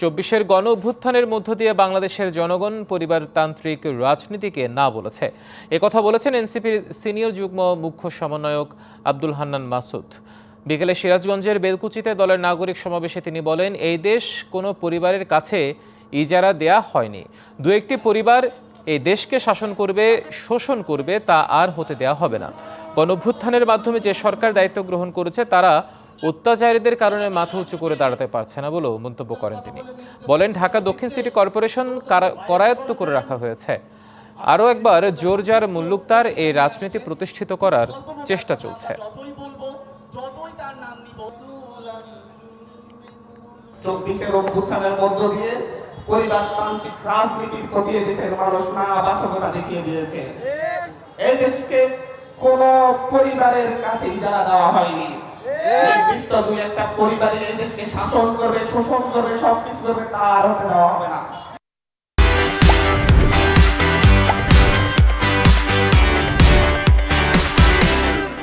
চব্বিশের গণ অভ্যুত্থানের মধ্য দিয়ে বাংলাদেশের জনগণ পরিবারতান্ত্রিক রাজনীতিকে না বলেছে। একথা বলেছেন এনসিপির সিনিয়র যুগ্ম মুখ্য সমন্বয়ক আব্দুল হান্নান মাসুদ। বিকেলে সিরাজগঞ্জের বেলকুচিতে দলের নাগরিক সমাবেশে তিনি বলেন, এই দেশ কোনো পরিবারের কাছে ইজারা দেয়া হয়নি। দু একটি পরিবার এই দেশকে শাসন করবে, শোষণ করবে, তা আর হতে দেয়া হবে না। গণঅভ্যুত্থানের মাধ্যমে যে সরকার দায়িত্ব গ্রহণ করেছে, তারা অত্যাচারীদের কারণে মাথা উঁচু করে দাঁড়াতে পারছে না বলেও মন্তব্য করেন তিনি। বলেন, ঢাকা দক্ষিণ সিটি কর্পোরেশন করায়ত্ত করে রাখা হয়েছে। আরও একবার জোর জোরজার মুল্লুকতার এই রাজনীতি প্রতিষ্ঠিত করার চেষ্টা চলছে। চব্বিশের অভ্যুত্থানের মধ্য দিয়ে পরিবারতান্ত্রিক রাজনীতির প্রতি দেশের মানুষ দেখিয়ে দিয়েছে। এই দেশকে কোন পরিবারের কাছে ইজারা দেওয়া হয়নি। নির্দিষ্ট দুই একটা পরিবারের এই দেশকে শাসন করবে শোষণ করবে সবকিছু করবে তার হতে দেওয়া হবে না।